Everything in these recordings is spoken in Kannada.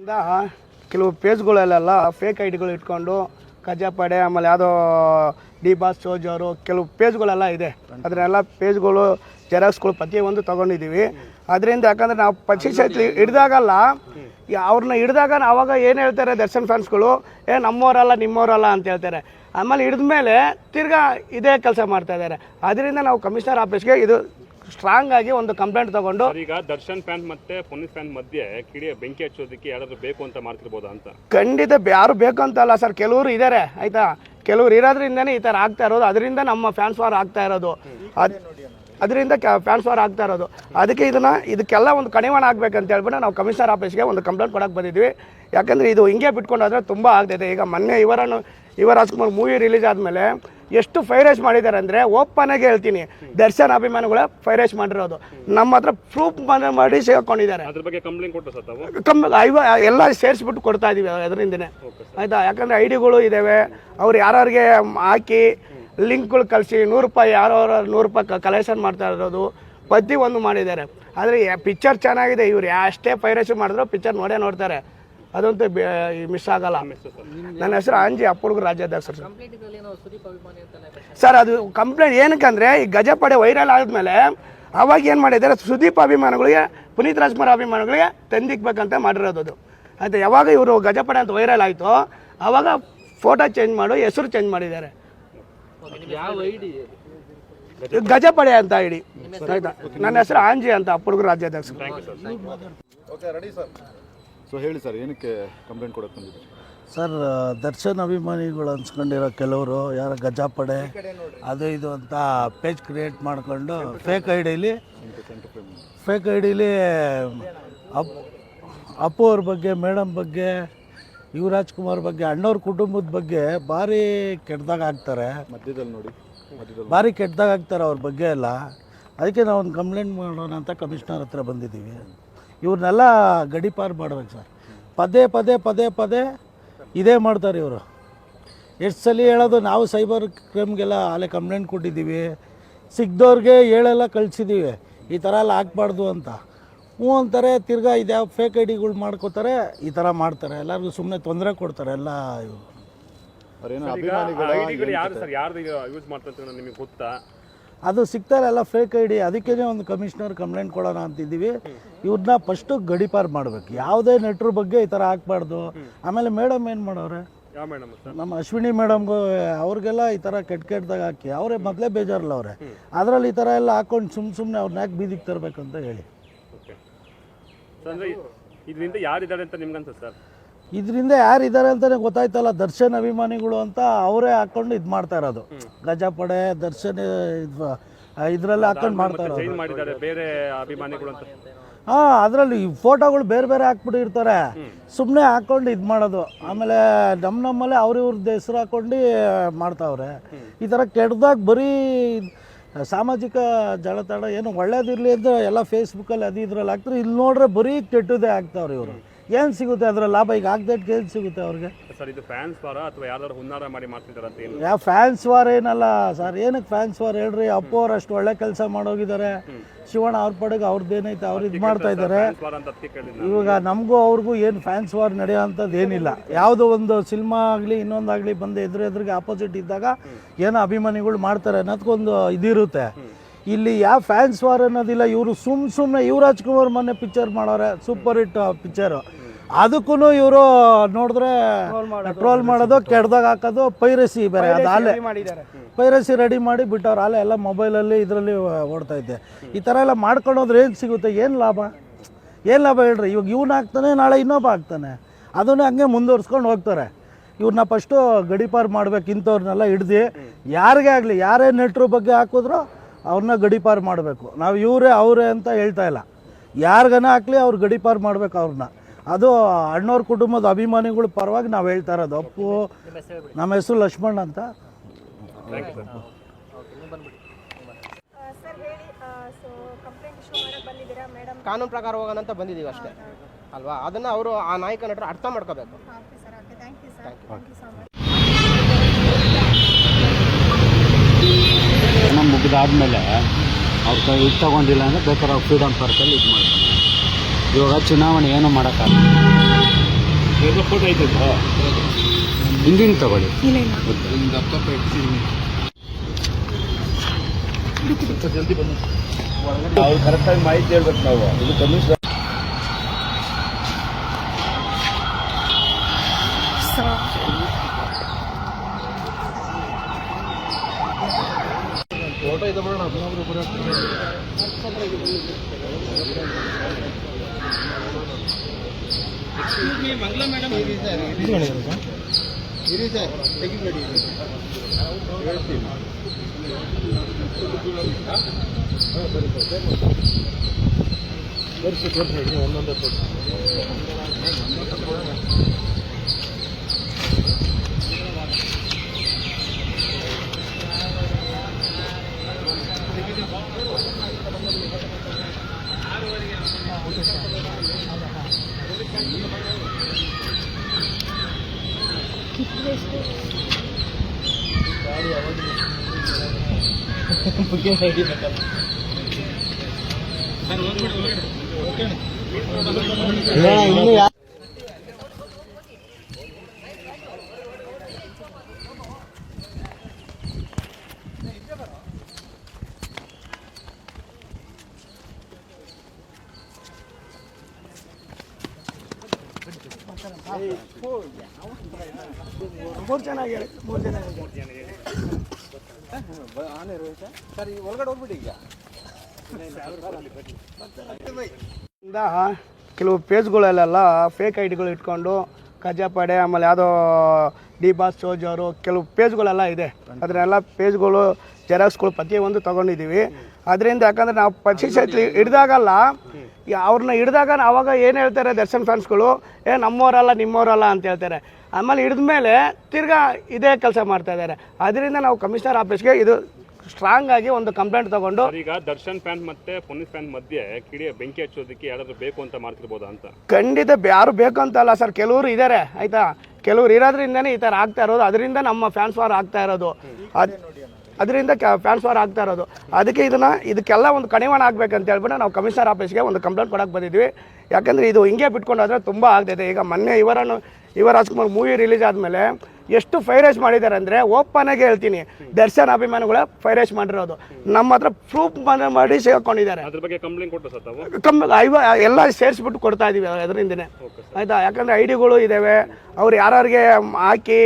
ಇಂದ ಕೆಲವು ಪೇಜ್ಗಳಲ್ಲೆಲ್ಲ ಫೇಕ್ ಐ ಡಿಗಳು ಇಟ್ಕೊಂಡು ಕಜಾಪಡೆ ಆಮೇಲೆ ಯಾವುದೋ ಡಿ ಬಾಸ್ ಸೋಜವರು ಕೆಲವು ಪೇಜ್ಗಳೆಲ್ಲ ಇದೆ. ಅದನ್ನೆಲ್ಲ ಪೇಜ್ಗಳು, ಜೆರಾಕ್ಸ್ಗಳು ಪ್ರತಿಯೊಂದು ತೊಗೊಂಡಿದ್ದೀವಿ. ಅದರಿಂದ ಯಾಕಂದರೆ ನಾವು ಪರೀಕ್ಷೆ ಹಿಡ್ದಾಗಲ್ಲ. ಅವ್ರನ್ನ ಹಿಡಿದಾಗ ಅವಾಗ ಏನು ಹೇಳ್ತಾರೆ ದರ್ಶನ್ ಫ್ಯಾನ್ಸ್ಗಳು? ಏ, ನಮ್ಮವರಲ್ಲ, ನಿಮ್ಮವರಲ್ಲ ಅಂತ ಹೇಳ್ತಾರೆ. ಆಮೇಲೆ ಹಿಡಿದ ಮೇಲೆ ತಿರ್ಗಾ ಇದೇ ಕೆಲಸ ಮಾಡ್ತಾ ಇದ್ದಾರೆ. ಅದರಿಂದ ನಾವು ಕಮಿಷನರ್ ಆಫೀಸ್ಗೆ ಇದು ಸ್ಟ್ರಾಂಗ್ ಆಗಿ ಒಂದು ಕಂಪ್ಲೇಂಟ್ ತಗೊಂಡು ಈಗ ದರ್ಶನ್ ಫ್ಯಾನ್ ಮತ್ತೆ ಪೊಲೀಸ್ ಫ್ಯಾನ್ ಮಧ್ಯೆ ಕಿಡಿಯ ಬೆಂಕಿ ಹಚ್ಚೋದಕ್ಕೆ ಯಾರಾದ್ರೂ ಬೇಕು ಅಂತ ಮಾಡ್ತಿರ್ಬೋದಾ ಅಂತ? ಖಂಡಿತ ಯಾರು ಬೇಕು ಅಂತಲ್ಲ ಸರ್ ಕೆಲವರು ಇದ್ದಾರೆ ಆಯ್ತಾ? ಕೆಲವರು ಇರೋದ್ರಿಂದನೇ ಈ ಥರ ಆಗ್ತಾ ಇರೋದು. ಅದರಿಂದ ನಮ್ಮ ಫ್ಯಾನ್ಸ್ ಫಾರ್ ಆಗ್ತಾ ಇರೋದು. ಅದು ಅದರಿಂದ ಫ್ಯಾನ್ಸ್ ಫಾರ್ ಆಗ್ತಾ ಇರೋದು. ಅದಕ್ಕೆ ಇದನ್ನ ಇದಕ್ಕೆಲ್ಲ ಒಂದು ಕಡಿವಾಣ ಅಂತ ಹೇಳ್ಬಿಟ್ಟು ನಾವು ಕಮಿಷನರ್ ಆಫೀಸ್ಗೆ ಒಂದು ಕಂಪ್ಲೇಂಟ್ ಕೊಡಕ್ಕೆ ಬಂದಿದ್ವಿ. ಯಾಕಂದರೆ ಇದು ಹಿಂಗೆ ಬಿಟ್ಕೊಂಡಾದ್ರೆ ತುಂಬ ಆಗ್ತೈತೆ. ಈಗ ಮೊನ್ನೆ ಇವರನ್ನು ಯುವ ರಾಜ್ಕುಮಾರ್ ಮೂವಿ ರಿಲೀಸ್ ಆದಮೇಲೆ ಎಷ್ಟು ಫೈರೇಜ್ ಮಾಡಿದ್ದಾರೆ ಅಂದರೆ ಓಪನ್ ಆಗಿ ಹೇಳ್ತೀನಿ. ದರ್ಶನ್ ಅಭಿಮಾನಿಗಳ ಫೈರೇಜ್ ಮಾಡಿರೋದು. ನಮ್ಮ ಹತ್ರ ಪ್ರೂಫ್ ಮಾಡಿ ಸೇರ್ಕೊಂಡಿದ್ದಾರೆ ಕಮ್ಮಿ ಐವ ಎಲ್ಲ ಸೇರಿಸ್ಬಿಟ್ಟು ಕೊಡ್ತಾ ಇದೀವಿ ಅದರಿಂದನೇ. ಆಯ್ತಾ? ಯಾಕಂದ್ರೆ ಐ ಡಿಗಳು ಇದ್ದಾವೆ ಅವ್ರು ಯಾರ್ಯಾರಿಗೆ ಹಾಕಿ ಲಿಂಕ್ಗಳು ಕಳಿಸಿ ನೂರು ರೂಪಾಯಿ ಯಾರು ನೂರು ರೂಪಾಯಿ ಕಲೆಕ್ಷನ್ ಮಾಡ್ತಾ ಇರೋದು ಪ್ರತಿ ಒಂದು ಮಾಡಿದ್ದಾರೆ. ಆದರೆ ಪಿಕ್ಚರ್ ಚೆನ್ನಾಗಿದೆ. ಇವ್ರು ಅಷ್ಟೇ ಪೈರಸಿ ಮಾಡಿದ್ರು ಪಿಕ್ಚರ್ ನೋಡೇ ನೋಡ್ತಾರೆ. ಅದಂತೂ ಮಿಸ್ ಆಗಲ್ಲ. ನನ್ನ ಹೆಸರು ಅಂಜಿ ಅಪ್ಪುಡುಗು ರಾಜ್ಯಾಧ್ಯಕ್ಷ ಸರ್. ಸರ್ ಅದು ಕಂಪ್ಲೇಂಟ್ ಏನಕ್ಕಂದ್ರೆ ಈ ಗಜಪಡೆ ವೈರಲ್ ಆದ್ಮೇಲೆ ಅವಾಗ ಏನು ಮಾಡಿದ್ದಾರೆ ಸುದೀಪ್ ಅಭಿಮಾನಿಗಳಿಗೆ ಪುನೀತ್ ರಾಜ್ಕುಮಾರ್ ಅಭಿಮಾನಿಗಳಿಗೆ ತಂದಿಕ್ಬೇಕಂತ ಮಾಡಿರೋದು ಅದು. ಅಂತ ಯಾವಾಗ ಇವರು ಗಜಪಡೆ ಅಂತ ವೈರಲ್ ಆಯಿತು ಅವಾಗ ಫೋಟೋ ಚೇಂಜ್ ಮಾಡು ಹೆಸರು ಚೇಂಜ್ ಮಾಡಿದ್ದಾರೆ. ಗಜಪಡೆ ಅಂತ ಇಡಿ ಆಯ್ತಾ ನನ್ನ ಹೆಸರು ಆಂಜಿ ಅಂತ ಅಪ್ಪುಡುಗು ರಾಜ್ಯಾಧ್ಯಕ್ಷರು ಸೊ ಹೇಳಿ ಸರ್ ಏನಕ್ಕೆ ಕಂಪ್ಲೇಂಟ್ ಕೊಡಕ್ಕೆ ಬಂದಿದ್ದೀರಿ? ಸರ್ ದರ್ಶನ್ ಅಭಿಮಾನಿಗಳು ಅನ್ಸ್ಕೊಂಡಿರೋ ಕೆಲವರು ಯಾರ ಗಜಾಪಡೆ ಅದು ಇದು ಅಂತ ಪೇಜ್ ಕ್ರಿಯೇಟ್ ಮಾಡ್ಕೊಂಡು ಫೇಕ್ ಐ ಡಿಲಿ ಫೇಕ್ ಐ ಡಿಲಿ ಅಪ್ ಅಪ್ಪು ಅವ್ರ ಬಗ್ಗೆ ಮೇಡಮ್ ಬಗ್ಗೆ ಯುವರಾಜ್ ಕುಮಾರ್ ಬಗ್ಗೆ ಅಣ್ಣವ್ರ ಕುಟುಂಬದ ಬಗ್ಗೆ ಭಾರಿ ಕೆಟ್ಟದಾಗ ಆಗ್ತಾರೆ. ಮಧ್ಯದಲ್ಲಿ ನೋಡಿ ಭಾರಿ ಕೆಟ್ಟದಾಗ ಆಗ್ತಾರೆ ಅವ್ರ ಬಗ್ಗೆ ಎಲ್ಲ. ಅದಕ್ಕೆ ನಾವೊಂದು ಕಂಪ್ಲೇಂಟ್ ಮಾಡೋಣ ಅಂತ ಕಮಿಷನರ್ ಹತ್ರ ಬಂದಿದ್ದೀವಿ. ಇವ್ರನ್ನೆಲ್ಲ ಗಡಿಪಾರು ಮಾಡ್ಬೇಕು ಸರ್. ಪದೇ ಪದೇ ಪದೇ ಪದೇ ಇದೇ ಮಾಡ್ತಾರೆ ಇವರು. ಎಷ್ಟು ಸಲ ಹೇಳೋದು ನಾವು ಸೈಬರ್ ಕ್ರೈಮ್ಗೆಲ್ಲ ಅಲ್ಲೇ ಕಂಪ್ಲೇಂಟ್ ಕೊಟ್ಟಿದ್ದೀವಿ. ಸಿಗ್ದವ್ರಿಗೆ ಹೇಳೆಲ್ಲ ಕಳಿಸಿದ್ದೀವಿ. ಈ ಥರ ಎಲ್ಲ ಹಾಕ್ಬಾರ್ದು ಅಂತ. ಹ್ಞೂ ಅಂತಾರೆ ತಿರ್ಗಾ ಇದ್ಯಾವ ಫೇಕ್ ಐ ಡಿಗಳು ಮಾಡ್ಕೋತಾರೆ ಈ ಥರ ಮಾಡ್ತಾರೆ. ಎಲ್ಲರಿಗೂ ಸುಮ್ಮನೆ ತೊಂದರೆ ಕೊಡ್ತಾರೆ ಎಲ್ಲ ಇವರು. ಅದು ಸಿಗ್ತಾರೆ ಎಲ್ಲ ಫೇಕ್ ಐ ಡಿ ಅದಕ್ಕೇ ಒಂದು ಕಮಿಷನರ್ ಕಂಪ್ಲೇಂಟ್ ಕೊಡೋಣ ಅಂತಿದ್ದೀವಿ. ಇವ್ರನ್ನ ಫಸ್ಟು ಗಡಿಪಾರ್ ಮಾಡಬೇಕು. ಯಾವುದೇ ನೆಟ್ರ ಬಗ್ಗೆ ಈ ಥರ ಹಾಕ್ಬಾರ್ದು. ಆಮೇಲೆ ಮೇಡಮ್ ಏನು ಮಾಡೋರೆ? ನಮ್ಮ ಅಶ್ವಿನಿ ಮೇಡಮ್ಗೂ ಅವ್ರಿಗೆಲ್ಲ ಈ ಥರ ಕೆಟ್ಟ ಕೆಟ್ಟದಾಗ ಹಾಕಿ ಅವರೇ ಮೊದಲೇ ಬೇಜಾರಲ್ಲ ಅವರೇ. ಅದರಲ್ಲಿ ಈ ಥರ ಎಲ್ಲ ಹಾಕೊಂಡು ಸುಮ್ಮ ಸುಮ್ಮನೆ ಅವ್ರನ್ನ ಯಾಕೆ ಬೀದಿಗೆ ತರಬೇಕಂತ ಹೇಳಿ. ಇದರಿಂದ ಯಾರಿದ್ದಾರೆ ಅಂತ ನಿಮ್ಗನ್ಸುತ್ತೆ ಸರ್? ಇದರಿಂದ ಯಾರು ಇದ್ದಾರೆ ಅಂತಲೇ ಗೊತ್ತಾಯ್ತಲ್ಲ ದರ್ಶನ್ ಅಭಿಮಾನಿಗಳು ಅಂತ ಅವರೇ ಹಾಕೊಂಡು ಇದು ಮಾಡ್ತಾ ಇರೋದು. ಗಜಪಡೆ ದರ್ಶನ್ ಇದರಲ್ಲಿ ಹಾಕೊಂಡು ಮಾಡ್ತಾ ಇರೋದು. ಬೇರೆ ಅಭಿಮಾನಿಗಳು ಅಂತ. ಹಾಂ ಅದರಲ್ಲಿ ಫೋಟೋಗಳು ಬೇರೆ ಬೇರೆ ಹಾಕ್ಬಿಟ್ಟಿರ್ತಾರೆ ಸುಮ್ಮನೆ ಹಾಕೊಂಡು ಇದು ಮಾಡೋದು. ಆಮೇಲೆ ನಮ್ಮ ನಮ್ಮಲ್ಲಿ ಅವ್ರ ಇವ್ರದ್ದು ಹೆಸ್ರು ಹಾಕೊಂಡು ಮಾಡ್ತಾವ್ರೆ. ಈ ಥರ ಕೆಟ್ಟದಾಗ ಬರೀ ಸಾಮಾಜಿಕ ಜಾಲತಾಣ ಏನು ಒಳ್ಳೇದಿರಲಿ ಅಂದ್ರೆ ಎಲ್ಲ ಫೇಸ್ಬುಕ್ಕಲ್ಲಿ ಅದು ಇದ್ರಲ್ಲಿ ಹಾಕ್ತಾರೆ. ಇಲ್ಲಿ ನೋಡ್ರೆ ಬರೀ ಕೆಟ್ಟದೇ ಆಗ್ತಾವ್ರೆ ಇವರು. ಏನು ಸಿಗುತ್ತೆ ಅದರ ಲಾಭ? ಈಗ ಆಗದಕ್ಕೆ ಏನು ಸಿಗುತ್ತೆ ಅವ್ರಿಗೆ? ಸರ್ ಇದು ಫ್ಯಾನ್ಸ್ ವಾರ ಅಥವಾ ಹುನ್ನಾರ ಮಾಡಿ ಮಾಡ್ತಿದ್ದಾರೆ ಅಂತ ಏನು? ಯಾವ ಫ್ಯಾನ್ಸ್ ವಾರ್ ಏನಲ್ಲ ಸರ್ ಏನಕ್ಕೆ ಫ್ಯಾನ್ಸ್ ವಾರ್ ಹೇಳ್ರಿ? ಅಪ್ಪು ಅವ್ರು ಅಷ್ಟು ಒಳ್ಳೆ ಕೆಲಸ ಮಾಡೋಗಿದ್ದಾರೆ. ಶಿವಣ್ಣ ಅವ್ರ ಪಡೆಗೆ ಅವ್ರದ್ದು ಏನೈತೆ ಅವ್ರು ಇದು ಮಾಡ್ತಾ ಇದ್ದಾರೆ. ಫ್ಯಾನ್ಸ್ ವಾರ ಅಂತ ಅದಕ್ಕೆ ಕೇಳಿದ್ನ ಇವಾಗ ನಮಗೂ ಅವ್ರಿಗೂ ಏನು ಫ್ಯಾನ್ಸ್ ವಾರ್ ನಡೆಯೋ ಅಂಥದ್ದು ಏನಿಲ್ಲ. ಯಾವುದೋ ಒಂದು ಸಿನಿಮಾ ಆಗಲಿ ಇನ್ನೊಂದಾಗಲಿ ಬಂದು ಎದುರು ಎದುರಿಗೆ ಆಪೋಸಿಟ್ ಇದ್ದಾಗ ಏನೋ ಅಭಿಮಾನಿಗಳು ಮಾಡ್ತಾರೆ ಅನ್ನೋದಕ್ಕೊಂದು ಇದಿರುತ್ತೆ. ಇಲ್ಲಿ ಯಾವ ಫ್ಯಾನ್ಸ್ ವಾರ್ ಅನ್ನೋದಿಲ್ಲ ಇವರು ಸುಮ್ ಸುಮ್ಮನೆ ಯುವರಾಜ್ ಕುಮಾರ್ ಮೊನ್ನೆ ಪಿಕ್ಚರ್ ಮಾಡೋರೆ ಸೂಪರ್ ಹಿಟ್ ಪಿಕ್ಚರು ಅದಕ್ಕೂ ಇವರು ನೋಡಿದ್ರೆ ಟ್ರೋಲ್ ಮಾಡೋದು ಕೆಡ್ದಾಗ ಹಾಕೋದು ಪೈರಸಿ ಬೇರೆ ಅದು ಆಲೆ ಪೈರಸಿ ರೆಡಿ ಮಾಡಿ ಬಿಟ್ಟವ್ರು ಆಲೆ ಎಲ್ಲ ಮೊಬೈಲಲ್ಲಿ ಇದರಲ್ಲಿ ಓಡ್ತಾ ಇದ್ದೆ. ಈ ಥರ ಎಲ್ಲ ಮಾಡ್ಕೊಂಡು ಹೋದ್ರೆ ಏನು ಸಿಗುತ್ತೆ? ಏನು ಲಾಭ? ಏನು ಲಾಭ ಹೇಳ್ರಿ? ಇವಾಗ ಇವ್ನ ಹಾಕ್ತಾನೆ ನಾಳೆ ಇನ್ನೊಬ್ಬ ಹಾಕ್ತಾನೆ ಅದನ್ನೇ ಹಂಗೆ ಮುಂದುವರ್ಸ್ಕೊಂಡು ಹೋಗ್ತಾರೆ. ಇವ್ರನ್ನ ಫಸ್ಟು ಗಡಿಪಾರು ಮಾಡ್ಬೇಕು ಇಂಥವ್ರನ್ನೆಲ್ಲ ಹಿಡ್ದು ಯಾರಿಗೇ ಆಗಲಿ ಯಾರೇ ನೆಟ್ರ ಬಗ್ಗೆ ಹಾಕಿದ್ರು ಅವ್ರನ್ನ ಗಡಿಪಾರು ಮಾಡಬೇಕು. ನಾವು ಇವರೇ ಅವರೇ ಅಂತ ಹೇಳ್ತಾ ಇಲ್ಲ. ಯಾರಿಗನ ಹಾಕಲಿ ಅವ್ರು ಗಡಿಪಾರು ಮಾಡ್ಬೇಕು ಅವ್ರನ್ನ. ಅದು ಅಣ್ಣವ್ರ ಕುಟುಂಬದ ಅಭಿಮಾನಿಗಳ ಪರವಾಗಿ ನಾವು ಹೇಳ್ತಾ ಇರೋದು. ಅಪ್ಪು ನಮ್ಮ ಹೆಸರು ಲಕ್ಷ್ಮಣ್ ಅಂತ. ಸರ್ ಹೇಳಿ ಸೊ ಕಂಪ್ಲೇಂಟ್ ಇಶ್ಯೂ ಮಾಡಕ್ಕೆ ಬಂದಿದ್ದೀರಾ ಮೇಡಮ್ ಕಾನೂನು ಪ್ರಕಾರ ಹೋಗೋಣ ಅಂತ ಬಂದಿದ್ದೀವಿ ಅಷ್ಟೇ. ಅಲ್ವಾ? ಅದನ್ನ ಅವರು ಆ ನಾಯಕ ನಟರು ಅರ್ಥ ಮಾಡ್ಕೋಬೇಕು. Okay sir okay thank you sir thank you so much ಜನ ಮುಗಿದಾದ್ಮೇಲೆ ಅವ್ರ ಕೈ ಇದು ತಗೊಂಡಿಲ್ಲ ಅಂದರೆ ಬೇಕಾದ್ರೆ ಅವ್ರು ಫ್ರೀಡಮ್ ಪಾರ್ಕಲ್ಲಿ ಇದು ಮಾಡ್ತಾರೆ. ಇವಾಗ ಚುನಾವಣೆ ಏನು ಮಾಡೋಕ್ಕಾಗಲ್ಲ. ಹಿಂದಿನ ತಗೊಳ್ಳಿ. ಮಾಹಿತಿ ಕಂಪ್ಲೇಂಟ್ ನಾವು. ಇದು ಕಮಿಷನ್ ಬಂದಿದ್ದೀವಿ ಅಷ್ಟೇ ಅಲ್ವಾ ಅದನ್ನ ಅವರು ಆ ನಾಯಕ ನಟರು ಅರ್ಥ ಮಾಡ್ಕೋಬೇಕು ಅವ್ರ ಕೈ ಇದು ತಗೊಂಡಿಲ್ಲ ಅಂದ್ರೆ ಬೇಕಾದ್ರೆ ಅವ್ರು ಫ್ರೀಡಮ್ ಪಾರ್ಕಲ್ಲಿ ಇದು ಮಾಡ್ತಾರೆ ಎಲ್ಲ ಫೋಟೋ ಐತದ ಹಿಂದಿನ ತಗೊಳ್ಳಿ ಇಲ್ಲ ಹೇಳ್ತೀನಿ ಅವ್ರು ಕರೆಕ್ಟಾಗಿ ಒಂದೊಂದೇ ಹೇಳ್ಬೇಕು ನಾವು ಇದು ಕಮಿಷನ್ ಸೊ ಮೂರು ಚೆನ್ನಾಗಿ ಹೇಳಿ ಮೂರು ಜನ ಇಂದ ಕೆಲವು ಪೇಜ್ಗಳಲ್ಲೆಲ್ಲ ಫೇಕ್ ಐ ಡಿಗಳು ಇಟ್ಕೊಂಡು ಕಜಾಪಡೆ ಆಮೇಲೆ ಯಾವುದೋ ಡಿ ಬಾಸ್ ಚೋಜವರು ಕೆಲವು ಪೇಜ್ಗಳೆಲ್ಲ ಇದೆ. ಅದನ್ನೆಲ್ಲ ಪೇಜ್ಗಳು, ಜೆರಾಕ್ಸ್ಗಳು ಪ್ರತಿಯೊಂದು ತೊಗೊಂಡಿದ್ದೀವಿ. ಅದರಿಂದ ಯಾಕಂದರೆ ನಾವು ಪರಿಶೀಲಿಸಿ ಹಿಡಿದಾಗಲ್ಲ ಅವ್ರನ್ನ ಹಿಡಿದಾಗ ಅವಾಗ ಏನು ಹೇಳ್ತಾರೆ ದರ್ಶನ್ ಫ್ಯಾನ್ಸ್ಗಳು ಏ ನಮ್ಮವರಲ್ಲ ನಿಮ್ಮವರಲ್ಲ ಅಂತ ಹೇಳ್ತಾರೆ. ಆಮೇಲೆ ಹಿಡಿದ ಮೇಲೆ ತಿರ್ಗಾ ಇದೇ ಕೆಲಸ ಮಾಡ್ತಾ ಇದ್ದಾರೆ ಅದರಿಂದ ನಾವು ಕಮಿಷನರ್ ಆಫೀಸ್ಗೆ ಇದು ಸ್ಟ್ರಾಂಗ್ ಆಗಿ ಒಂದು ಕಂಪ್ಲೇಂಟ್ ತಗೊಂಡು ಈಗ ದರ್ಶನ್ ಫ್ಯಾನ್ ಮತ್ತೆ ಪೊಲೀಸ್ ಫ್ಯಾನ್ ಮಧ್ಯೆ ಕಿಡಿಯ ಬೆಂಕಿ ಹಚ್ಚೋದಕ್ಕೆ ಯಾರಾದರೂ ಬೇಕು ಅಂತ ಮಾಡ್ತಿರ್ಬೋದಾ ಅಂತ? ಖಂಡಿತ ಯಾರು ಬೇಕು ಅಂತಲ್ಲ ಸರ್ ಕೆಲವರು ಇದ್ದಾರೆ ಆಯಿತಾ? ಕೆಲವ್ರು ಇರೋದ್ರಿಂದನೇ ಈ ಥರ ಆಗ್ತಾ ಇರೋದು. ಅದರಿಂದ ನಮ್ಮ ಫ್ಯಾನ್ಸ್ ಫಾರ್ ಆಗ್ತಾ ಇರೋದು. ಅದು ಅದರಿಂದ ಫ್ಯಾನ್ಸ್ ವಾರ್ ಆಗ್ತಾ ಇರೋದು. ಅದಕ್ಕೆ ಇದನ್ನ ಇದಕ್ಕೆಲ್ಲ ಒಂದು ಕಡಿವಾಣ ಆಗ್ಬೇಕಂತ ಹೇಳ್ಬಿಟ್ಟು ನಾವು ಕಮಿಷನರ್ ಆಫೀಸ್ಗೆ ಒಂದು ಕಂಪ್ಲೇಂಟ್ ಕೊಡಕ್ಕೆ ಬಂದಿದ್ವಿ ಯಾಕಂದರೆ ಇದು ಹಿಂಗೆ ಬಿಟ್ಕೊಂಡಾದ್ರೆ ತುಂಬ ಆಗ್ತೈತೆ ಈಗ ಮೊನ್ನೆ ಇವರನ್ನು ಯುವ ರಾಜ್ಕುಮಾರ್ ಮೂವಿ ರಿಲೀಸ್ ಆದಮೇಲೆ ಎಷ್ಟು ಫೈರೇಜ್ ಮಾಡಿದ್ದಾರೆ ಅಂದರೆ ಓಪನಾಗೆ ಹೇಳ್ತೀನಿ. ದರ್ಶನ್ ಅಭಿಮಾನಿಗಳ ಫೈರೇಜ್ ಮಾಡಿರೋದು. ನಮ್ಮ ಹತ್ರ ಪ್ರೂಫ್ ಮಾಡಿ ಸೇರ್ಕೊಂಡಿದ್ದಾರೆ ಕಮ್ಮಿ ಐವ ಎಲ್ಲ ಸೇರಿಸ್ಬಿಟ್ಟು ಕೊಡ್ತಾ ಇದೀವಿ ಅದರಿಂದನೇ. ಆಯ್ತಾ? ಯಾಕಂದ್ರೆ ಐ ಡಿಗಳು ಇದ್ದಾವೆ ಅವ್ರು ಯಾರ್ಯಾರಿಗೆ ಹಾಕಿ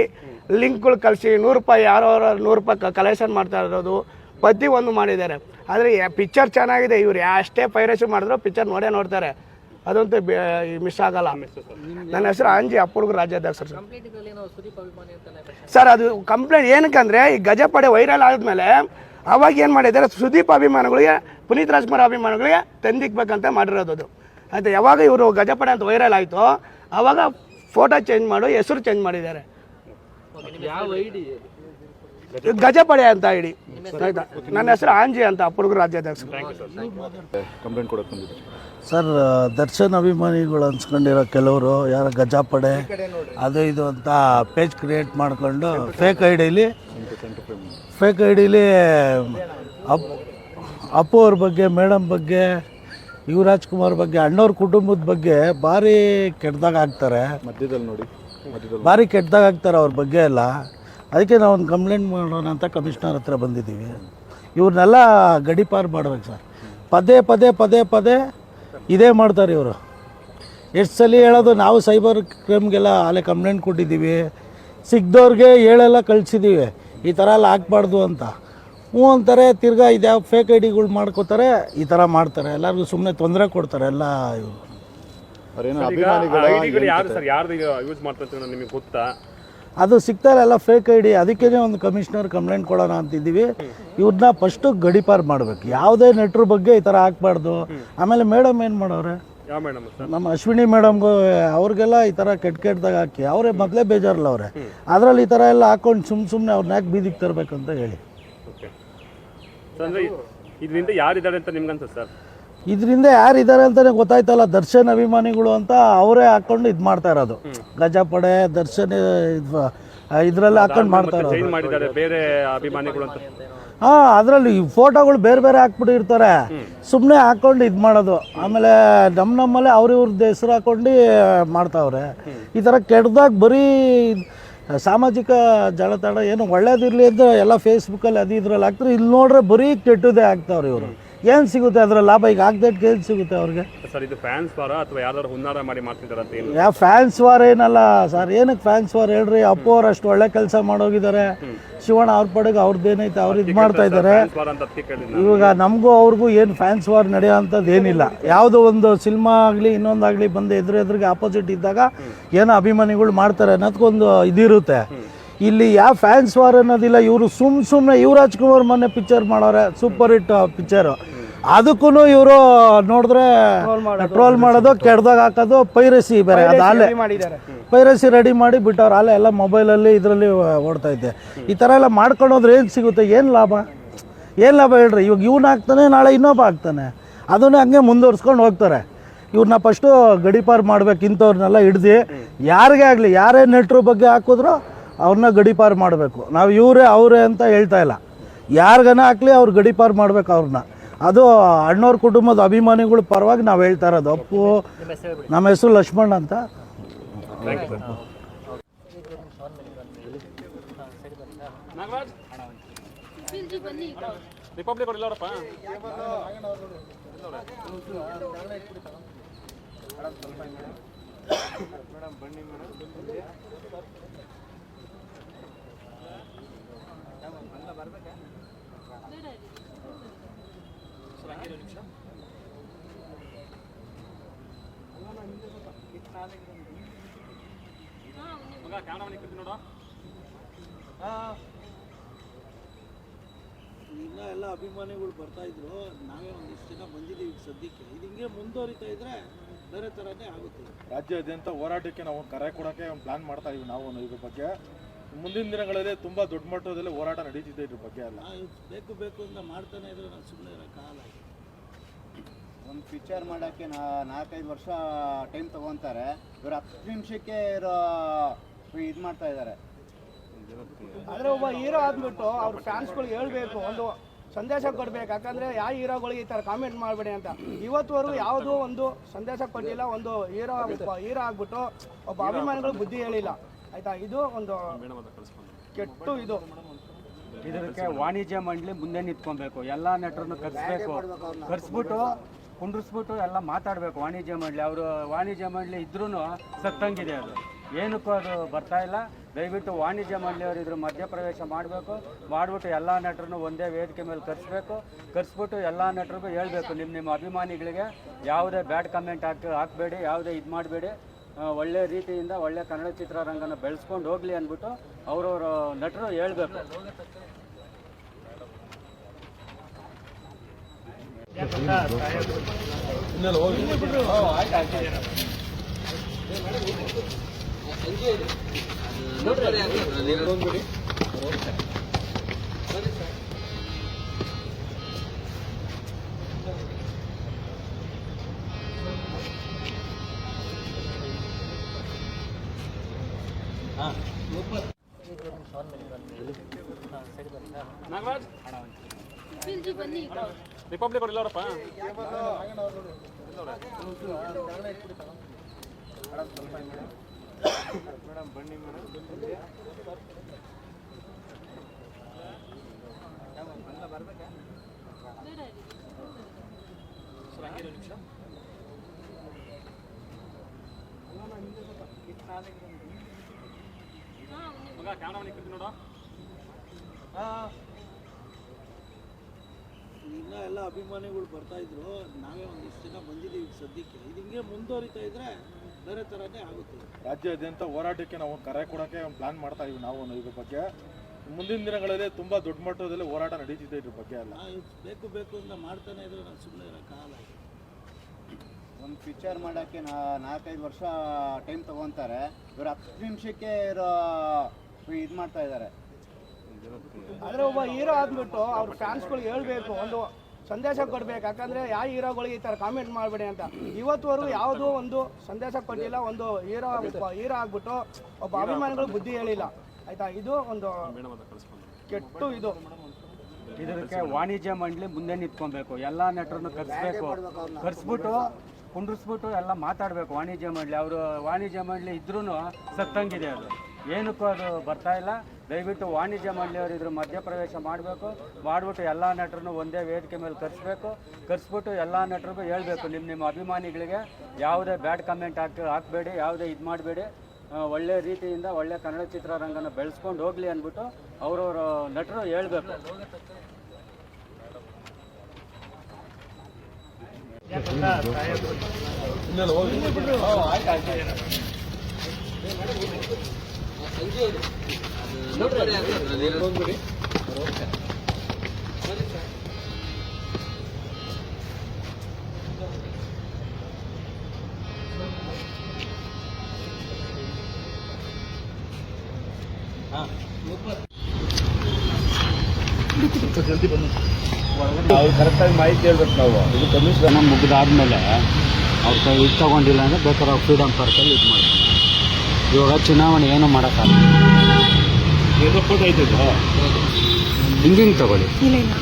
ಲಿಂಕ್ಗಳು ಕಳಿಸಿ, ನೂರು ರೂಪಾಯಿ ಯಾರೋ ನೂರು ರೂಪಾಯಿ ಕಲೆಕ್ಷನ್ ಮಾಡ್ತಾ ಇರೋದು, ಪ್ರತಿ ಒಂದು ಮಾಡಿದ್ದಾರೆ. ಆದರೆ ಪಿಕ್ಚರ್ ಚೆನ್ನಾಗಿದೆ, ಇವ್ರು ಅಷ್ಟೇ ಪೈರಸಿ ಮಾಡಿದ್ರು ಪಿಕ್ಚರ್ ನೋಡೇ ನೋಡ್ತಾರೆ. ಅದಂತೂ ಮಿಸ್ ಆಗಲ್ಲ. ನನ್ನ ಹೆಸರು ಅಂಜಿ ಅಪ್ಪುರ್ಗ ರಾಜ್ಯಾಧ್ಯಕ್ಷ ಸರ್. ಸರ್, ಅದು ಕಂಪ್ಲೇಂಟ್ ಏನಕ್ಕಂದ್ರೆ ಈ ಗಜಪಡೆ ವೈರಲ್ ಆದಮೇಲೆ ಅವಾಗ ಏನು ಮಾಡಿದ್ದಾರೆ, ಸುದೀಪ್ ಅಭಿಮಾನಿಗಳಿಗೆ, ಪುನೀತ್ ರಾಜ್ಕುಮಾರ್ ಅಭಿಮಾನಿಗಳಿಗೆ ತಂದಿಕ್ಬೇಕಂತ ಮಾಡಿರೋದು ಅದು. ಆಯಿತು, ಯಾವಾಗ ಇವರು ಗಜಪಡೆ ಅಂತ ವೈರಲ್ ಆಯಿತು ಆವಾಗ ಫೋಟೋ ಚೇಂಜ್ ಮಾಡು, ಹೆಸರು ಚೇಂಜ್ ಮಾಡಿದ್ದಾರೆ. ಗಜಪಡೆ ಅಂತ ಐಡಿ. ಆಯ್ತಾ ನನ್ನ ಹೆಸರು ಆಂಜಿ ಅಂತ ಅಪ್ಪುರ್ಗ ರಾಜ್ಯಾಧ್ಯಕ್ಷ ಕಂಪ್ಲೇಂಟ್ ಕೊಡಕ್ಕೆ ಬಂದಿದ್ದೀರಿ ಸರ್ ದರ್ಶನ್ ಅಭಿಮಾನಿಗಳು ಅನ್ಸ್ಕೊಂಡಿರೋ ಕೆಲವರು ಯಾರ ಗಜಪಡೆ ಅದು ಇದು ಅಂತ ಪೇಜ್ ಕ್ರಿಯೇಟ್ ಮಾಡ್ಕೊಂಡು ಫೇಕ್ ಐ ಡಿಲಿ ಫೇಕ್ ಐ ಡಿಲಿ ಅಪ್ ಅಪ್ಪು ಅವ್ರ ಬಗ್ಗೆ ಮೇಡಮ್ ಬಗ್ಗೆ ಯುವರಾಜ್ ಕುಮಾರ್ ಬಗ್ಗೆ ಅಣ್ಣವ್ರ ಕುಟುಂಬದ ಬಗ್ಗೆ ಭಾರಿ ಕೆಟ್ಟದಾಗ ಆಗ್ತಾರೆ ಮಧ್ಯದಲ್ಲಿ ನೋಡಿ. ಭಾರಿ ಕೆಟ್ಟದಾಗ ಆಗ್ತಾರೆ ಅವ್ರ ಬಗ್ಗೆ ಎಲ್ಲ. ಅದಕ್ಕೆ ನಾವು ಒಂದು ಕಂಪ್ಲೇಂಟ್ ಮಾಡೋಣ ಅಂತ ಕಮಿಷ್ನರ್ ಹತ್ರ ಬಂದಿದ್ದೀವಿ. ಇವ್ರನ್ನೆಲ್ಲ ಗಡಿಪಾರು ಮಾಡ್ಬೇಕು ಸರ್. ಪದೇ ಪದೇ ಪದೇ ಪದೇ ಇದೇ ಮಾಡ್ತಾರೆ ಇವರು. ಎಷ್ಟು ಸಲ ಹೇಳೋದು, ನಾವು ಸೈಬರ್ ಕ್ರೈಮ್ಗೆಲ್ಲ ಅಲ್ಲೇ ಕಂಪ್ಲೇಂಟ್ ಕೊಟ್ಟಿದ್ದೀವಿ. ಸಿಗ್ದವ್ರಿಗೆ ಹೇಳೆಲ್ಲ ಕಳಿಸಿದ್ದೀವಿ ಈ ಥರ ಎಲ್ಲ ಹಾಕ್ಬಾರ್ದು ಅಂತ. ಹ್ಞೂ ಅಂತಾರೆ, ತಿರ್ಗಾ ಇದ್ಯಾವ ಫೇಕ್ ಐ ಡಿಗಳು ಮಾಡ್ಕೋತಾರೆ, ಈ ಥರ ಮಾಡ್ತಾರೆ. ಎಲ್ಲರಿಗೂ ಸುಮ್ಮನೆ ತೊಂದರೆ ಕೊಡ್ತಾರೆ ಎಲ್ಲ ಇವರು ಅವ್ರೇನೋ ಈಗ ಅಭಿಮಾನಿಗಳ ಐಡಿಗಳು ಯಾರು ಸರ್? ಯಾರ್ದು ಯೂಸ್ ಮಾಡ್ತಾರೆ ನಿಮಗೆ ಗೊತ್ತಾ? ಅದು ಸಿಗ್ತಾರೆ ಎಲ್ಲ ಫೇಕ್ ಐ ಡಿ ಅದಕ್ಕೇ ಒಂದು ಕಮಿಷನರ್ ಕಂಪ್ಲೇಂಟ್ ಕೊಡೋಣ ಅಂತಿದ್ದೀವಿ. ಇವ್ರನ್ನ ಫಸ್ಟು ಗಡಿಪಾರ್ ಮಾಡಬೇಕು. ಯಾವುದೇ ನೆಟ್ರ ಬಗ್ಗೆ ಈ ಥರ ಹಾಕ್ಬಾರ್ದು. ಆಮೇಲೆ ಮೇಡಮ್ ಏನು ಮಾಡೋರೆ? ನಮ್ಮ ಅಶ್ವಿನಿ ಮೇಡಮ್ಗೂ ಅವ್ರಿಗೆಲ್ಲ ಈ ಥರ ಕೆಟ್ಟ ಕೆಟ್ಟದಾಗ ಹಾಕಿ ಅವರೇ ಮೊದಲೇ ಬೇಜಾರಲ್ಲ ಅವರೇ. ಅದರಲ್ಲಿ ಈ ಥರ ಎಲ್ಲ ಹಾಕೊಂಡು ಸುಮ್ಮ ಸುಮ್ಮನೆ ಅವ್ರನ್ನ ಯಾಕೆ ಬೀದಿಗೆ ತರಬೇಕಂತ ಹೇಳಿ. ಇದರಿಂದ ಯಾರಿದ್ದಾರೆ ಅಂತ ನಿಮ್ಗಂತ ಸರ್? ಇದರಿಂದ ಯಾರು ಇದ್ದಾರೆ ಅಂತಲೇ ಗೊತ್ತಾಯ್ತಲ್ಲ ದರ್ಶನ್ ಅಭಿಮಾನಿಗಳು ಅಂತ ಅವರೇ ಹಾಕೊಂಡು ಇದು ಮಾಡ್ತಾ ಇರೋದು. ಗಜಪಡೆ ದರ್ಶನ್ ಇದು ಇದರಲ್ಲಿ ಹಾಕೊಂಡು ಮಾಡ್ತಾ ಇರೋದು. ಬೇರೆ ಅಭಿಮಾನಿಗಳು ಅಂತ. ಹಾಂ ಅದರಲ್ಲಿ ಫೋಟೋಗಳು ಬೇರೆ ಬೇರೆ ಹಾಕ್ಬಿಟ್ಟಿರ್ತಾರೆ. ಸುಮ್ಮನೆ ಹಾಕೊಂಡು ಇದು ಮಾಡೋದು. ಆಮೇಲೆ ನಮ್ಮ ನಮ್ಮಲ್ಲೇ ಅವ್ರ ಇವ್ರದ್ದು ಹೆಸರು ಹಾಕೊಂಡು ಮಾಡ್ತಾವ್ರೆ. ಈ ಥರ ಕೆಟ್ಟದಾಗ ಬರೀ ಸಾಮಾಜಿಕ ಜಾಲತಾಣ ಏನು ಒಳ್ಳೇದಿರಲಿ ಅಂತ ಎಲ್ಲ ಫೇಸ್ಬುಕ್ಕಲ್ಲಿ ಅದು ಇದ್ರಲ್ಲಿ ಹಾಕ್ತಾರೆ. ಇಲ್ಲಿ ನೋಡ್ರೆ ಬರೀ ಕೆಟ್ಟದೇ ಆಗ್ತಾವ್ರೆ ಇವರು. ಏನು ಸಿಗುತ್ತೆ ಅದರ ಲಾಭ? ಈಗ ಆಗದಕ್ಕೆ ಏನು ಸಿಗುತ್ತೆ ಅವ್ರಿಗೆ? ಸರ್ ಇದು ಫ್ಯಾನ್ಸ್ ವಾರ ಅಥವಾ ಹುನ್ನಾರ ಮಾಡಿ ಮಾಡ್ತಿದ್ದಾರೆ ಅಂತ ಏನು? ಯಾವ ಫ್ಯಾನ್ಸ್ ವಾರ್ ಏನಲ್ಲ ಸರ್ ಏನಕ್ಕೆ ಫ್ಯಾನ್ಸ್ ವಾರ್ ಹೇಳ್ರಿ? ಅಪ್ಪು ಅವ್ರು ಅಷ್ಟು ಒಳ್ಳೆ ಕೆಲಸ ಮಾಡೋಗಿದ್ದಾರೆ. ಶಿವಣ್ಣ ಅವ್ರ ಪಡೆಗೆ ಅವ್ರದ್ದು ಏನೈತೆ ಅವ್ರು ಇದು ಮಾಡ್ತಾ ಇದ್ದಾರೆ ಫ್ಯಾನ್ಸ್ ವಾರ ಅಂತ ಅದಕ್ಕೆ ಕೇಳಿದ್ನ ಇವಾಗ ನಮಗೂ ಅವ್ರಿಗೂ ಏನು ಫ್ಯಾನ್ಸ್ ವಾರ್ ನಡೆಯೋ ಅಂಥದ್ದು ಏನಿಲ್ಲ. ಯಾವುದೋ ಒಂದು ಸಿನಿಮಾ ಆಗಲಿ ಇನ್ನೊಂದಾಗಲಿ ಬಂದು ಎದುರು ಎದುರಿಗೆ ಆಪೋಸಿಟ್ ಇದ್ದಾಗ ಏನೋ ಅಭಿಮಾನಿಗಳು ಮಾಡ್ತಾರೆ ಅನ್ನೋದಕ್ಕೊಂದು ಇದಿರುತ್ತೆ. ಇಲ್ಲಿ ಯಾವ ಫ್ಯಾನ್ಸ್ ವಾರ್ ಅನ್ನೋದಿಲ್ಲ ಇವರು ಸುಮ್ ಸುಮ್ಮನೆ ಯುವರಾಜ್ ಕುಮಾರ್ ಮೊನ್ನೆ ಪಿಕ್ಚರ್ ಮಾಡೋರೆ ಸೂಪರ್ ಹಿಟ್ ಪಿಕ್ಚರು ಅದಕ್ಕೂ ಇವರು ನೋಡಿದ್ರೆ ಟ್ರೋಲ್ ಮಾಡೋದು ಕೆಡ್ದಾಗ ಹಾಕೋದು ಪೈರಸಿ ಬೇರೆ ಅದು ಅಲ್ಲೇ. ಮಾಡಿದ್ದಾರೆ. ಪೈರಸಿ ರೆಡಿ ಮಾಡಿ ಬಿಟ್ಟವ್ರು ಅಲ್ಲೇ ಎಲ್ಲ ಮೊಬೈಲಲ್ಲಿ ಇದರಲ್ಲಿ ಓಡ್ತಾ ಇದ್ದೆ. ಈ ಥರ ಎಲ್ಲ ಮಾಡ್ಕೊಂಡೋದ್ರೆ ಏನು ಸಿಗುತ್ತೆ? ಏನು ಲಾಭ? ಏನು ಲಾಭ ಹೇಳ್ರಿ? ಇವಾಗ ಇವ್ನು ಹಾಕ್ತಾನೆ ನಾಳೆ ಇನ್ನೊಬ್ಬ ಆಗ್ತಾನೆ. ಅದನ್ನೇ ಹಂಗೆ ಮುಂದುವರ್ಸ್ಕೊಂಡು ಹೋಗ್ತಾರೆ. ಇವ್ರನ್ನ ಫಸ್ಟು ಗಡಿಪಾರು ಮಾಡ್ಬೇಕು ಇಂಥವ್ರನ್ನೆಲ್ಲ ಹಿಡ್ದು ಯಾರಿಗೇ ಆಗಲಿ ಯಾರೇ ನೆಟ್ರ ಬಗ್ಗೆ ಹಾಕಿದ್ರು ಅವ್ರನ್ನ ಗಡಿಪಾರು ಮಾಡಬೇಕು. ನಾವು ಇವರೇ ಅವರೇ ಅಂತ ಹೇಳ್ತಾ ಇಲ್ಲ. ಯಾರಿಗನ ಹಾಕಲಿ ಅವ್ರು ಗಡಿಪಾರು ಮಾಡ್ಬೇಕು ಅವ್ರನ್ನ. ಅದು ಅಣ್ಣವ್ರ ಕುಟುಂಬದ ಅಭಿಮಾನಿಗಳ ಪರವಾಗಿ ನಾವು ಹೇಳ್ತಾ ಇರೋದು. ಅಪ್ಪು ನಮ್ಮ ಹೆಸರು ಲಕ್ಷ್ಮಣ್ ಅಂತ. ಮಗ ನೋಡು ಇನ್ನ ಎಲ್ಲ ಅಭಿಮಾನಿಗಳು ಬರ್ತಾ ಇದ್ರು. ನಾವೇ ಒಂದಿಷ್ಟು ಜನ ಬಂದಿದ್ದೀವಿ ಈಗ ಸದ್ಯಕ್ಕೆ. ಇದು ಹಿಂಗೆ ಮುಂದುವರಿತಾ ಇದ್ರೆ ಬೇರೆ ಥರನೇ ಆಗುತ್ತೆ. ರಾಜ್ಯಾದ್ಯಂತ ಹೋರಾಟಕ್ಕೆ ನಾವು ಕರೆ ಕೊಡೋಕ್ಕೆ ಒಂದು ಪ್ಲಾನ್ ಮಾಡ್ತಾ ಇದೀವಿ ನಾವು ಇದ್ರ ಬಗ್ಗೆ. ಮುಂದಿನ ದಿನಗಳಲ್ಲಿ ತುಂಬ ದೊಡ್ಡ ಮಟ್ಟದಲ್ಲಿ ಹೋರಾಟ ನಡೀತಿದೆ ಇದ್ರ ಬಗ್ಗೆ ಎಲ್ಲ ಬೇಕು ಬೇಕು ಅಂತ ಮಾಡ್ತಾನೆ ಇದ್ರೆ ನಾನು ಸುಮ್ಮನೆ ಇರೋಕ್ಕಾಗಲ್ಲ ಒಂದು ಪಿಕ್ಚರ್ ಮಾಡೋಕ್ಕೆ ನಾ ನಾಲ್ಕೈದು ವರ್ಷ ಟೈಮ್ ತೊಗೊತಾರೆ ಇವರು ಹತ್ತು ನಿಮಿಷಕ್ಕೆ ಇರೋ ಇದು ಮಾಡ್ತಾ ಇದ್ದಾರೆ. ಆದರೆ ಒಬ್ಬ ಹೀರೋ ಆದ್ಬಿಟ್ಟು ಅವ್ರ ಫ್ಯಾನ್ಸ್ಗಳಿಗೆ ಹೇಳ್ಬೇಕು ಒಂದು ಸಂದೇಶ ಕೊಡ್ಬೇಕು. ಯಾಕಂದ್ರೆ ಯಾವ ಹೀರೋಗಳಿಗೆ ಈ ಥರ ಕಾಮೆಂಟ್ ಮಾಡಬೇಡಿ ಅಂತ. ಇವತ್ತುವರೆಗೂ ಯಾವುದೂ ಒಂದು ಸಂದೇಶ ಕೊಟ್ಟಿಲ್ಲ ಒಂದು ಹೀರೋ ಹೀರೋ ಆಗ್ಬಿಟ್ಟು ಒಬ್ಬ ಅಭಿಮಾನಿಗಳು ಬುದ್ಧಿ ಹೇಳಿಲ್ಲ. ಆಯ್ತಾ? ಇದು ಒಂದು ಕೆಟ್ಟು ಇದು. ಇದಕ್ಕೆ ವಾಣಿಜ್ಯ ಮಂಡಳಿ ಮುಂದೆ ನಿಂತ್ಕೊಬೇಕು. ಎಲ್ಲ ನಟರನ್ನು ಕರೆಸ್ಬೇಕು. ಕರೆಸ್ಬಿಟ್ಟು ಕುಂಡ್ರಿಸ್ಬಿಟ್ಟು ಎಲ್ಲ ಮಾತಾಡಬೇಕು. ವಾಣಿಜ್ಯ ಮಂಡಳಿ, ಅವರು ವಾಣಿಜ್ಯ ಮಂಡಳಿ ಇದ್ರೂ ಸತ್ತಂಗಿದೆ ಅದು. ಏನಕ್ಕೂ ಅದು ಬರ್ತಾ ಇಲ್ಲ. ದಯವಿಟ್ಟು ವಾಣಿಜ್ಯ ಮಂಡಳಿಯವರು ಇದ್ರ ಮಧ್ಯಪ್ರವೇಶ ಮಾಡಬೇಕು. ಮಾಡಿಬಿಟ್ಟು ಎಲ್ಲ ನಟರನ್ನು ಒಂದೇ ವೇದಿಕೆ ಮೇಲೆ ಕರೆಸ್ಬೇಕು. ಕರೆಸ್ಬಿಟ್ಟು ಎಲ್ಲ ನಟರಿಗೂ ಹೇಳಬೇಕು ನಿಮ್ಮ ನಿಮ್ಮ ಅಭಿಮಾನಿಗಳಿಗೆ, ಯಾವುದೇ ಬ್ಯಾಡ್ ಕಮೆಂಟ್ ಹಾಕಿ, ಹಾಕಬೇಡಿ, ಯಾವುದೇ ಇದು ಮಾಡಬೇಡಿ. ಒಳ್ಳೆ ರೀತಿಯಿಂದ ಒಳ್ಳೆ ಕನ್ನಡ ಚಿತ್ರರಂಗನ ಬೆಳೆಸ್ಕೊಂಡು ಹೋಗಲಿ ಅಂದ್ಬಿಟ್ಟು ಅವರವ್ರ ನಟರು ಹೇಳ್ಬೇಕು. ನಾಗರಾಜ್ ರಿಪಬ್ಲಿಕ್ ಅವ್ರು ಇಲ್ಲವರಪ್ಪ ಮಗ ಕ್ಯಾಮ್ರಾ ನಿಂತಿದ್ದು ನೋಡು ಇನ್ನ ಎಲ್ಲ ಅಭಿಮಾನಿಗಳು ಬರ್ತಾ ಇದ್ರು. ನಾವೇ ಒಂದಿಷ್ಟು ಜನ ಬಂದಿದ್ದೀವಿ ಸದ್ಯಕ್ಕೆ. ಇದು ಹಿಂಗೆ ಮುಂದುವರಿತಾ ಇದ್ರೆ ಬೇರೆ ಥರನೇ ಆಗುತ್ತೆ. ರಾಜ್ಯಾದ್ಯಂತ ಹೋರಾಟಕ್ಕೆ ನಾವು ಕರೆ ಕೊಡೋಕ್ಕೆ ಒಂದು ಪ್ಲಾನ್ ಮಾಡ್ತಾ ಇದೀವಿ ನಾವು ಇದ್ರ ಬಗ್ಗೆ. ಮುಂದಿನ ದಿನಗಳಲ್ಲಿ ತುಂಬ ದೊಡ್ಡ ಮಟ್ಟದಲ್ಲಿ ಹೋರಾಟ ನಡೀತಿದೆ ಇದ್ರ ಬಗ್ಗೆ ಎಲ್ಲ ಆ, ಇದು ಬೇಕು ಬೇಕು ಅಂತ ಮಾಡ್ತಾನೆ ಇದ್ರೆ. ನಾನು ಸುಮ್ಮನೆ ಇರೋಕ್ಕಾಗಲ್ಲ ಒಂದು ಪಿಕ್ಚರ್ ಮಾಡೋಕ್ಕೆ ನಾ ನಾಲ್ಕೈದು ವರ್ಷ ಟೈಮ್ ತಗೊತಾರೆ. ಇವರು ಹತ್ತು ನಿಮಿಷಕ್ಕೆ ಇರೋ ಇದು ಮಾಡ್ತಾ ಇದ್ದಾರೆ. ಆದ್ರೆ ಒಬ್ಬ ಹೀರೋ ಆದ್ಬಿಟ್ಟು ಅವ್ರ ಫ್ಯಾನ್ಸ್ಗಳಿಗೆ ಹೇಳ್ಬೇಕು, ಒಂದು ಸಂದೇಶ ಕೊಡ್ಬೇಕು. ಯಾಕಂದ್ರೆ ಯಾವ ಹೀರೋಗಳಿಗೆ ಈ ತರ ಕಾಮೆಂಟ್ ಮಾಡಬೇಡಿ ಅಂತ. ಇವತ್ತುವರೆಗೂ ಯಾವುದೋ ಒಂದು ಸಂದೇಶ ಕೊಟ್ಟಿಲ್ಲ, ಒಂದು ಹೀರೋ ಹೀರೋ ಆಗ್ಬಿಟ್ಟು ಒಬ್ಬ ಅಭಿಮಾನಿಗಳು ಬುದ್ಧಿ ಹೇಳಿಲ್ಲ. ಆಯ್ತಾ? ಇದು ಒಂದು ಕೆಟ್ಟು ಇದು. ಇದಕ್ಕೆ ವಾಣಿಜ್ಯ ಮಂಡಳಿ ಮುಂದೆ ನಿಂತ್ಕೊಬೇಕು. ಎಲ್ಲ ನಟರನ್ನು ಕರೆಸ್ಬೇಕು. ಕರೆಸ್ಬಿಟ್ಟು, ಕುಂಡ್ರಿಸ್ಬಿಟ್ಟು ಎಲ್ಲ ಮಾತಾಡಬೇಕು ವಾಣಿಜ್ಯ ಮಂಡಳಿ. ಅವರು ವಾಣಿಜ್ಯ ಮಂಡಳಿ ಇದ್ರೂ ಸತ್ತಂಗಿದೆ ಅದು. ಏನಕ್ಕೂ ಅದು ಬರ್ತಾ ಇಲ್ಲ. ದಯವಿಟ್ಟು ವಾಣಿಜ್ಯ ಮಂಡಳಿಯವರು ಇದ್ರ ಮಧ್ಯಪ್ರವೇಶ ಮಾಡಬೇಕು. ಮಾಡಿಬಿಟ್ಟು ಎಲ್ಲ ನಟರನ್ನು ಒಂದೇ ವೇದಿಕೆ ಮೇಲೆ ಕರೆಸ್ಬೇಕು. ಕರೆಸ್ಬಿಟ್ಟು ಎಲ್ಲ ನಟರಿಗೂ ಹೇಳಬೇಕು ನಿಮ್ಮ ನಿಮ್ಮ ಅಭಿಮಾನಿಗಳಿಗೆ ಯಾವುದೇ ಬ್ಯಾಡ್ ಕಮೆಂಟ್ ಹಾಕಿ ಹಾಕಬೇಡಿ ಯಾವುದೇ ಇದು ಮಾಡಬೇಡಿ. ಒಳ್ಳೆ ರೀತಿಯಿಂದ ಒಳ್ಳೆ ಕನ್ನಡ ಚಿತ್ರರಂಗನ ಬೆಳೆಸ್ಕೊಂಡು ಹೋಗಲಿ ಅಂದ್ಬಿಟ್ಟು ಅವರವ್ರ ನಟರು ಹೇಳಬೇಕು. ಹೇಳ್ಬೇಕು ಅವ್ರು ಕರೆಕ್ಟಾಗಿ ಮಾಹಿತಿ ಹೇಳ್ಬೇಕು ನಾವು. ಇದು ಕಮಿಷನ್ ಮುಗಿದಾದ್ಮೇಲೆ ಅವ್ರ ಇದು ತಗೊಂಡಿಲ್ಲ ಅಂದ್ರೆ ಬೇಕಾದ್ರೆ ಅವ್ರು ಫ್ರೀಡಮ್ ಪಾರ್ಕಲ್ಲಿ ಇದು ಮಾಡ್ತಾರೆ. ಇವಾಗ ಚುನಾವಣೆ ಏನು ಮಾಡೋಕ್ಕಾಗಲ್ಲ. ಏನು ಫೋಟೋ ಐತೆ ಹಿಂಗೆ ತಗೊಳ್ಳಿ. ಇಲ್ಲ ಇಲ್ಲ.